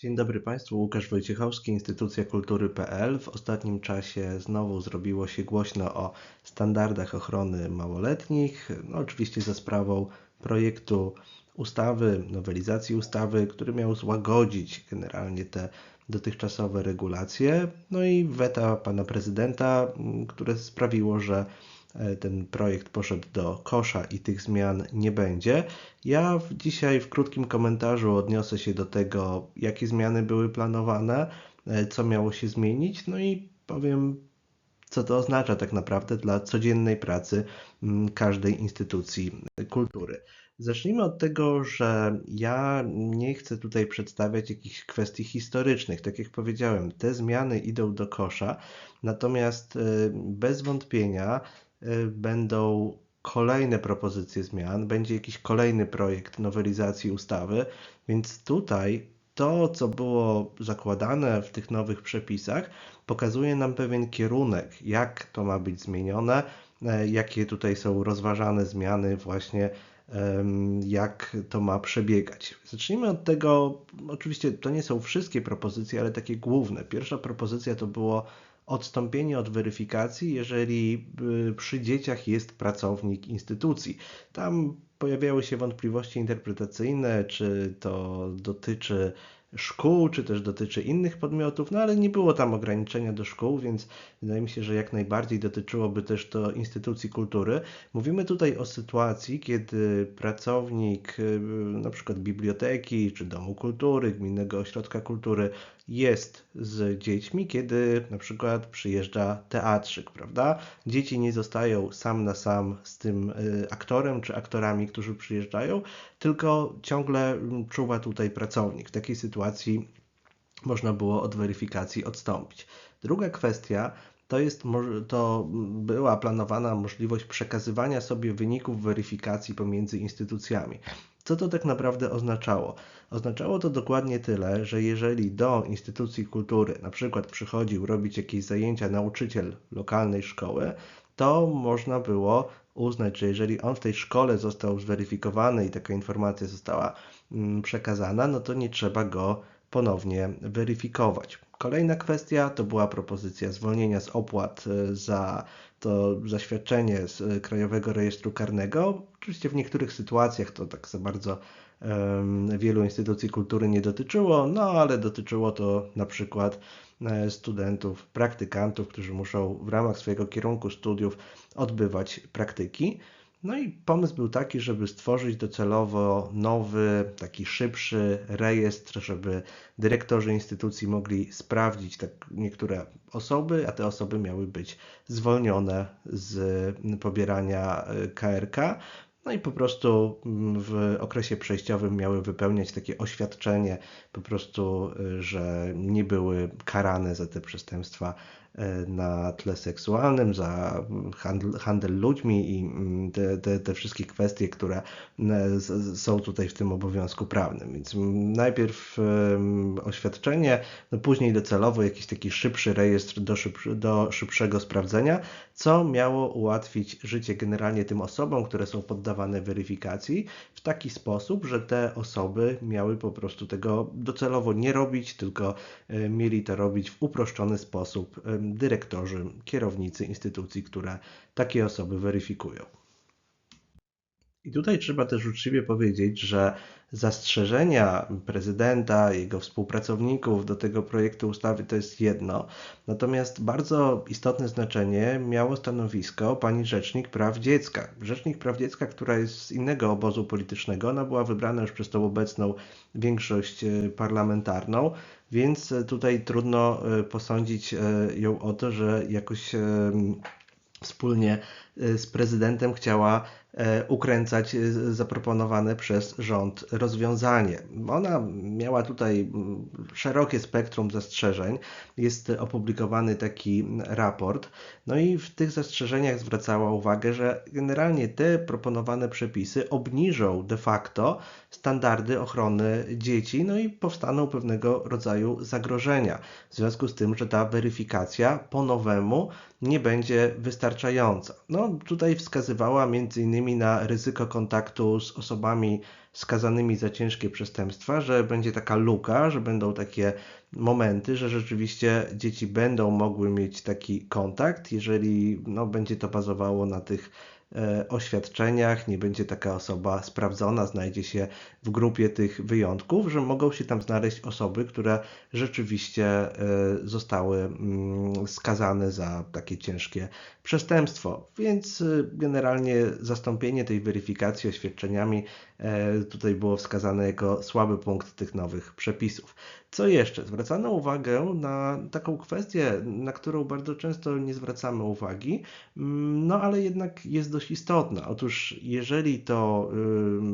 Dzień dobry Państwu, Łukasz Wojciechowski, Instytucja Kultury.pl. W ostatnim czasie znowu zrobiło się głośno o standardach ochrony małoletnich, no oczywiście za sprawą projektu ustawy, nowelizacji ustawy, który miał złagodzić generalnie te dotychczasowe regulacje, no i weta pana prezydenta, które sprawiło, że ten projekt poszedł do kosza i tych zmian nie będzie. Ja dzisiaj w krótkim komentarzu odniosę się do tego, jakie zmiany były planowane, e, co miało się zmienić, no i powiem, co to oznacza tak naprawdę dla codziennej pracy mm, każdej instytucji kultury. Zacznijmy od tego, że ja nie chcę tutaj przedstawiać jakichś kwestii historycznych. Tak jak powiedziałem, te zmiany idą do kosza, natomiast e, bez wątpienia będą kolejne propozycje zmian, będzie jakiś kolejny projekt nowelizacji ustawy, więc tutaj to, co było zakładane w tych nowych przepisach, pokazuje nam pewien kierunek, jak to ma być zmienione, e, jakie tutaj są rozważane zmiany, właśnie jak to ma przebiegać. Zacznijmy od tego, oczywiście to nie są wszystkie propozycje, ale takie główne. Pierwsza propozycja to było odstąpienie od weryfikacji, jeżeli y, przy dzieciach jest pracownik instytucji. Tam pojawiały się wątpliwości interpretacyjne, czy to dotyczy szkół, czy też dotyczy innych podmiotów, no ale nie było tam ograniczenia do szkół, więc wydaje mi się, że jak najbardziej dotyczyłoby też to instytucji kultury. Mówimy tutaj o sytuacji, kiedy pracownik y, na przykład biblioteki, czy domu kultury, gminnego ośrodka kultury jest z dziećmi, kiedy na przykład przyjeżdża teatrzyk, prawda? Dzieci nie zostają sam na sam z tym y, aktorem czy aktorami, którzy przyjeżdżają, tylko ciągle mm, czuwa tutaj pracownik. W takiej sytuacji można było od weryfikacji odstąpić. Druga kwestia to, jest, to była planowana możliwość przekazywania sobie wyników weryfikacji pomiędzy instytucjami. Co to tak naprawdę oznaczało? Oznaczało to dokładnie tyle, że jeżeli do instytucji kultury na przykład przychodził robić jakieś zajęcia nauczyciel lokalnej szkoły, to można było uznać, że jeżeli on w tej szkole został zweryfikowany i taka informacja została mm, przekazana, no to nie trzeba go ponownie weryfikować. Kolejna kwestia to była propozycja zwolnienia z opłat e, za to zaświadczenie z e, Krajowego Rejestru Karnego. Oczywiście w niektórych sytuacjach to tak za bardzo um, wielu instytucji kultury nie dotyczyło, no ale dotyczyło to na przykład e, studentów, praktykantów, którzy muszą w ramach swojego kierunku studiów odbywać praktyki. No i pomysł był taki, żeby stworzyć docelowo nowy, taki szybszy rejestr, żeby dyrektorzy instytucji mogli sprawdzić tak niektóre osoby, a te osoby miały być zwolnione z pobierania KRK. E, no i po prostu mm, w okresie przejściowym miały wypełniać takie oświadczenie, po prostu, e, że nie były karane za te przestępstwa na tle seksualnym, za handel, handel ludźmi i mm, te, te, te, wszystkie kwestie, które e, są tutaj w tym obowiązku prawnym. Więc najpierw oświadczenie, no później docelowo jakiś taki szybszy rejestr do, szybszy, do szybszego sprawdzenia, co miało ułatwić życie generalnie tym osobom, które są poddawane weryfikacji w taki sposób, że te osoby miały po prostu tego docelowo nie robić, tylko e, mieli to robić w uproszczony sposób dyrektorzy, kierownicy instytucji, które takie osoby weryfikują. I tutaj trzeba też uczciwie powiedzieć, że zastrzeżenia prezydenta, jego współpracowników do tego projektu ustawy to jest jedno, natomiast bardzo istotne znaczenie miało stanowisko pani Rzecznik Praw Dziecka. Rzecznik Praw Dziecka, która jest z innego obozu politycznego, ona była wybrana już przez tą obecną większość e, parlamentarną, więc tutaj trudno e, posądzić e, ją o to, że jakoś wspólnie z prezydentem chciała E, ukręcać e, zaproponowane przez rząd rozwiązanie. Ona miała tutaj szerokie spektrum zastrzeżeń. Jest opublikowany taki raport. No i w tych zastrzeżeniach zwracała uwagę, że generalnie te proponowane przepisy obniżą de facto standardy ochrony dzieci, no i powstaną pewnego rodzaju zagrożenia. W związku z tym, że ta weryfikacja po nowemu nie będzie wystarczająca. No, tutaj wskazywała innymi na ryzyko kontaktu z osobami skazanymi za ciężkie przestępstwa, że będzie taka luka, że będą takie momenty, że rzeczywiście dzieci będą mogły mieć taki kontakt, jeżeli no, będzie to bazowało na tych oświadczeniach, nie będzie taka osoba sprawdzona, znajdzie się w grupie tych wyjątków, że mogą się tam znaleźć osoby, które rzeczywiście e, zostały mm, skazane za takie ciężkie przestępstwo. Więc e, generalnie zastąpienie tej weryfikacji oświadczeniami tutaj było wskazane jako słaby punkt tych nowych przepisów. Co jeszcze? Zwracano uwagę na taką kwestię, na którą bardzo często nie zwracamy uwagi, mm, no ale jednak jest dość istotna. Otóż, jeżeli to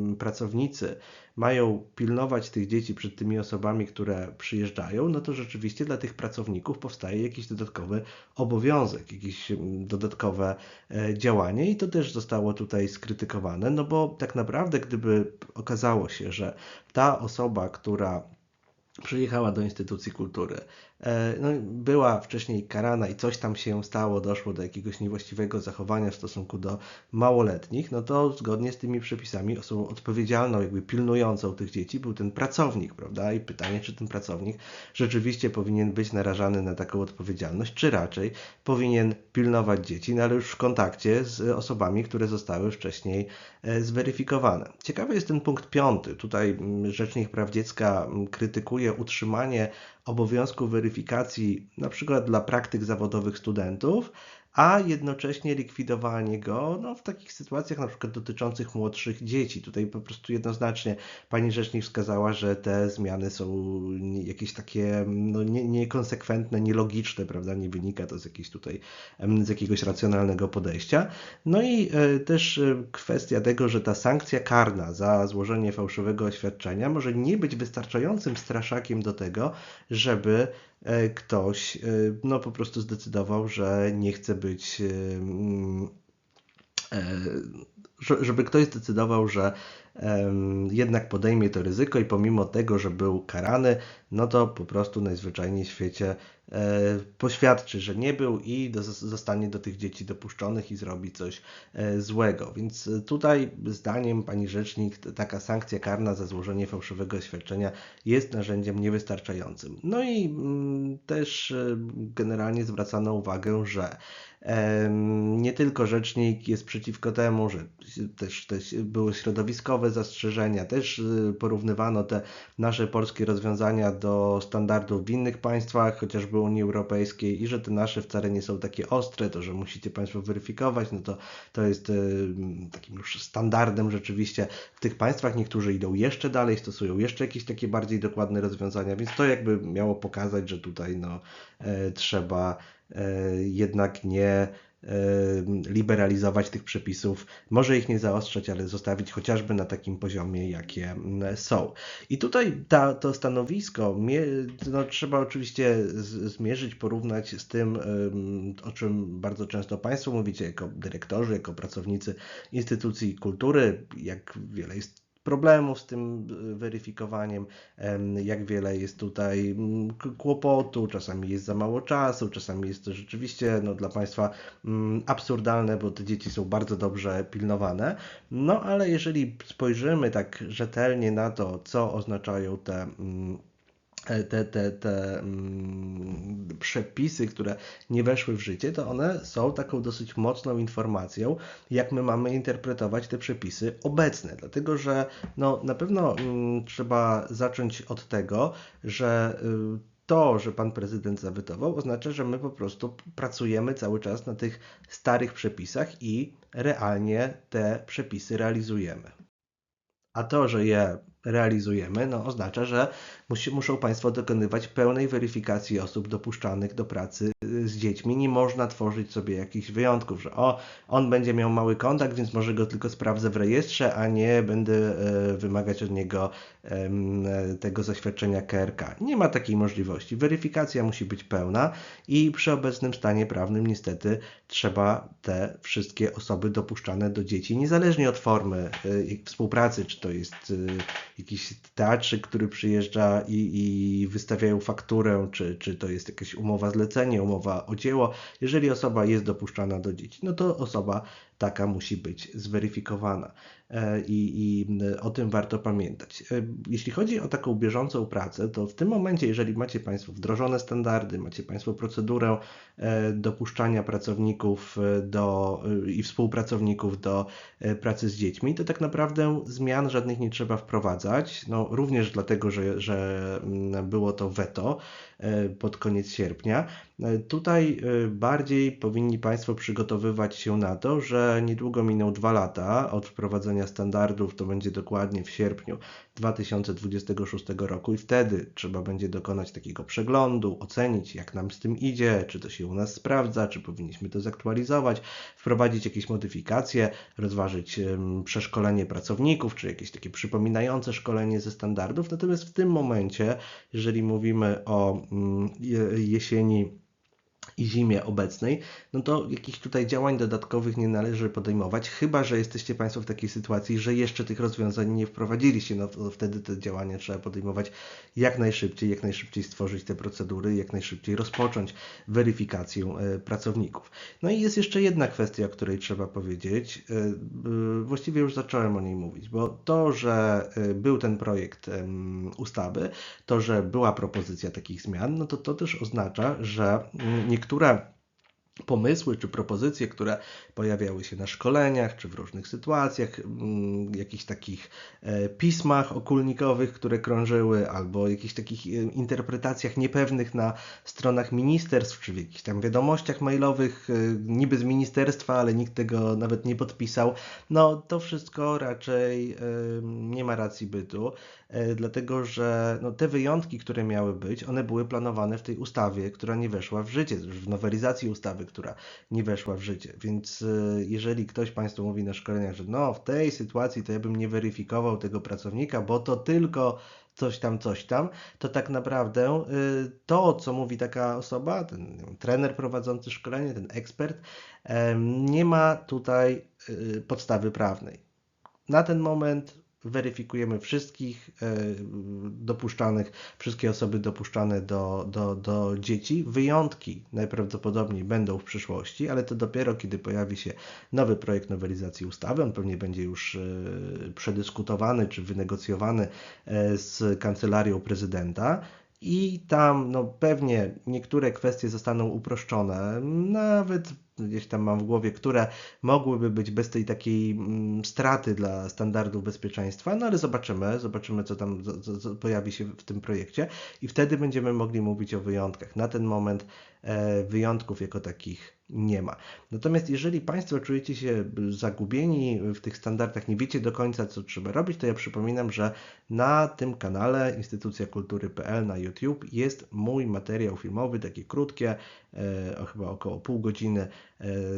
yy, pracownicy mają pilnować tych dzieci przed tymi osobami, które przyjeżdżają, no to rzeczywiście dla tych pracowników powstaje jakiś dodatkowy obowiązek, jakieś dodatkowe e, działanie i to też zostało tutaj skrytykowane, no bo tak naprawdę, gdyby okazało się, że ta osoba, która przyjechała do instytucji kultury, no, była wcześniej karana i coś tam się stało, doszło do jakiegoś niewłaściwego zachowania w stosunku do małoletnich, no to zgodnie z tymi przepisami osobą odpowiedzialną, jakby pilnującą tych dzieci był ten pracownik, prawda? I pytanie, czy ten pracownik rzeczywiście powinien być narażany na taką odpowiedzialność, czy raczej powinien pilnować dzieci, no ale już w kontakcie z osobami, które zostały wcześniej e, zweryfikowane. Ciekawy jest ten punkt piąty. Tutaj mm, Rzecznik Praw Dziecka mm, krytykuje utrzymanie obowiązku weryfikacji na przykład dla praktyk zawodowych studentów, a jednocześnie likwidowanie go no, w takich sytuacjach na przykład dotyczących młodszych dzieci. Tutaj po prostu jednoznacznie pani rzecznik wskazała, że te zmiany są jakieś takie no, nie, niekonsekwentne, nielogiczne, prawda, nie wynika to z tutaj z jakiegoś racjonalnego podejścia. No i e, też e, kwestia tego, że ta sankcja karna za złożenie fałszywego oświadczenia może nie być wystarczającym straszakiem do tego, żeby ktoś e, no po prostu zdecydował, że nie chce być e, żeby ktoś zdecydował, że jednak podejmie to ryzyko i pomimo tego, że był karany, no to po prostu najzwyczajniej w świecie e, poświadczy, że nie był i zostanie do tych dzieci dopuszczonych i zrobi coś e, złego. Więc tutaj zdaniem pani rzecznik taka sankcja karna za złożenie fałszywego oświadczenia jest narzędziem niewystarczającym. No i mm, też e, generalnie zwracano uwagę, że nie tylko rzecznik jest przeciwko temu, że też, też były środowiskowe zastrzeżenia, też y, porównywano te nasze polskie rozwiązania do standardów w innych państwach, chociażby Unii Europejskiej i że te nasze wcale nie są takie ostre, to, że musicie Państwo weryfikować, no to, to jest y, takim już standardem rzeczywiście w tych państwach. Niektórzy idą jeszcze dalej, stosują jeszcze jakieś takie bardziej dokładne rozwiązania, więc to jakby miało pokazać, że tutaj no, e, trzeba e, jednak nie liberalizować tych przepisów, może ich nie zaostrzać, ale zostawić chociażby na takim poziomie, jakie mm, są. I tutaj ta, to stanowisko no, trzeba oczywiście zmierzyć, porównać z tym, o czym bardzo często Państwo mówicie, jako dyrektorzy, jako pracownicy instytucji kultury, jak wiele jest problemów z tym e, weryfikowaniem, jak wiele jest tutaj kłopotu, czasami jest za mało czasu, czasami jest to rzeczywiście no, dla Państwa mm, absurdalne, bo te dzieci są bardzo dobrze pilnowane. No ale jeżeli spojrzymy tak rzetelnie na to, co oznaczają te mm, te, te, te mm, przepisy, które nie weszły w życie, to one są taką dosyć mocną informacją, jak my mamy interpretować te przepisy obecne. Dlatego, że no, na pewno mm, trzeba zacząć od tego, że y, to, że pan prezydent zawetował, oznacza, że my po prostu pracujemy cały czas na tych starych przepisach i realnie te przepisy realizujemy. A to, że je realizujemy, no oznacza, że musi, muszą Państwo dokonywać pełnej weryfikacji osób dopuszczanych do pracy y, z dziećmi. Nie można tworzyć sobie jakichś wyjątków, że o, on będzie miał mały kontakt, więc może go tylko sprawdzę w rejestrze, a nie będę e, wymagać od niego e, tego zaświadczenia KRK. Nie ma takiej możliwości. Weryfikacja musi być pełna i przy obecnym stanie prawnym niestety trzeba te wszystkie osoby dopuszczane do dzieci, niezależnie od formy e, współpracy, czy to jest jakiś teatrzyk, który przyjeżdża i, i wystawiają fakturę, czy, czy to jest jakaś umowa zlecenie, umowa o dzieło. Jeżeli osoba jest dopuszczana do dzieci, no to osoba taka musi być zweryfikowana e, i, i o tym warto pamiętać. E, jeśli chodzi o taką bieżącą pracę, to w tym momencie, jeżeli macie Państwo wdrożone standardy, macie Państwo procedurę e, dopuszczania pracowników do, i współpracowników do pracy z dziećmi, to tak naprawdę zmian żadnych nie trzeba wprowadzać. No, również dlatego, że, że było to weto pod koniec sierpnia. Tutaj bardziej powinni Państwo przygotowywać się na to, że niedługo miną dwa lata od wprowadzenia standardów, to będzie dokładnie w sierpniu 2026 roku i wtedy trzeba będzie dokonać takiego przeglądu, ocenić jak nam z tym idzie, czy to się u nas sprawdza, czy powinniśmy to zaktualizować, wprowadzić jakieś modyfikacje, rozważyć przeszkolenie pracowników, czy jakieś takie przypominające szkolenie ze standardów. Natomiast w tym momencie, jeżeli mówimy o mm, jesieni i zimie obecnej, no to jakichś tutaj działań dodatkowych nie należy podejmować, chyba że jesteście Państwo w takiej sytuacji, że jeszcze tych rozwiązań nie wprowadziliście, no to wtedy te działania trzeba podejmować jak najszybciej, jak najszybciej stworzyć te procedury, jak najszybciej rozpocząć weryfikację e, pracowników. No i jest jeszcze jedna kwestia, o której trzeba powiedzieć, e, e, właściwie już zacząłem o niej mówić, bo to, że był ten projekt ustawy, to, że była propozycja takich zmian, no to to też oznacza, że niektóre niektóre pomysły czy propozycje, które pojawiały się na szkoleniach czy w różnych sytuacjach, mm, jakichś takich e, pismach okulnikowych, które krążyły, albo jakichś takich e, interpretacjach niepewnych na stronach ministerstw, czy w jakichś tam wiadomościach mailowych, e, niby z ministerstwa, ale nikt tego nawet nie podpisał. No to wszystko raczej nie ma racji bytu, dlatego że no, te wyjątki, które miały być, one były planowane w tej ustawie, która nie weszła w życie, w nowelizacji ustawy która nie weszła w życie. Więc y, jeżeli ktoś Państwu mówi na szkoleniach, że no w tej sytuacji to ja bym nie weryfikował tego pracownika, bo to tylko coś tam, coś tam, to tak naprawdę y, to, co mówi taka osoba, ten trener prowadzący szkolenie, ten ekspert, nie ma tutaj y, podstawy prawnej. Na ten moment weryfikujemy wszystkich e, dopuszczanych, wszystkie osoby dopuszczane do, do, do dzieci. Wyjątki najprawdopodobniej będą w przyszłości, ale to dopiero kiedy pojawi się nowy projekt nowelizacji ustawy. On pewnie będzie już e, przedyskutowany czy wynegocjowany e, z kancelarią prezydenta. I tam no, pewnie niektóre kwestie zostaną uproszczone, nawet gdzieś tam mam w głowie, które mogłyby być bez tej takiej mm, straty dla standardów bezpieczeństwa, no ale zobaczymy, zobaczymy co tam co, co pojawi się w tym projekcie i wtedy będziemy mogli mówić o wyjątkach. Na ten moment e, wyjątków jako takich nie ma. Natomiast jeżeli Państwo czujecie się zagubieni w tych standardach, nie wiecie do końca, co trzeba robić, to ja przypominam, że na tym kanale Instytucja Kultury.pl na YouTube jest mój materiał filmowy, takie krótkie, e, chyba około pół godziny.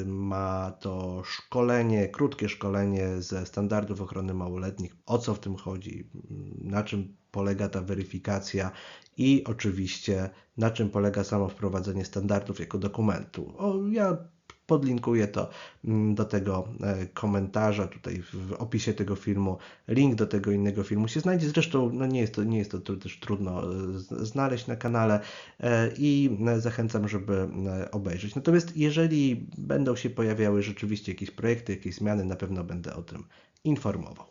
Ma to szkolenie, krótkie szkolenie ze standardów ochrony małoletnich, o co w tym chodzi, na czym polega ta weryfikacja? I oczywiście na czym polega samo wprowadzenie standardów jako dokumentu. O, ja podlinkuję to mm, do tego e, komentarza tutaj w opisie tego filmu. Link do tego innego filmu się znajdzie. Zresztą no nie, jest to, nie jest to też trudno e, znaleźć na kanale e, i zachęcam, żeby obejrzeć. Natomiast jeżeli będą się pojawiały rzeczywiście jakieś projekty, jakieś zmiany, na pewno będę o tym informował.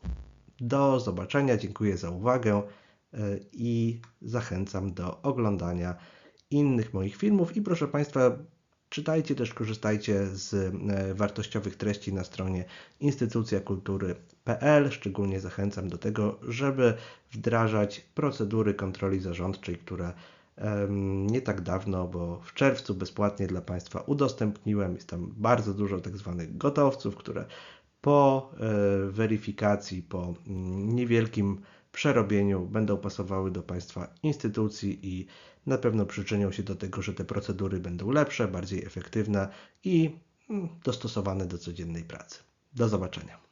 Do zobaczenia, dziękuję za uwagę i zachęcam do oglądania innych moich filmów i proszę Państwa, czytajcie też, korzystajcie z e, wartościowych treści na stronie instytucjakultury.pl. Szczególnie zachęcam do tego, żeby wdrażać procedury kontroli zarządczej, które nie tak dawno, bo w czerwcu bezpłatnie dla Państwa udostępniłem. Jest tam bardzo dużo tak zwanych gotowców, które po e, weryfikacji, po mm, niewielkim przerobieniu będą pasowały do Państwa instytucji i na pewno przyczynią się do tego, że te procedury będą lepsze, bardziej efektywne i mm, dostosowane do codziennej pracy. Do zobaczenia.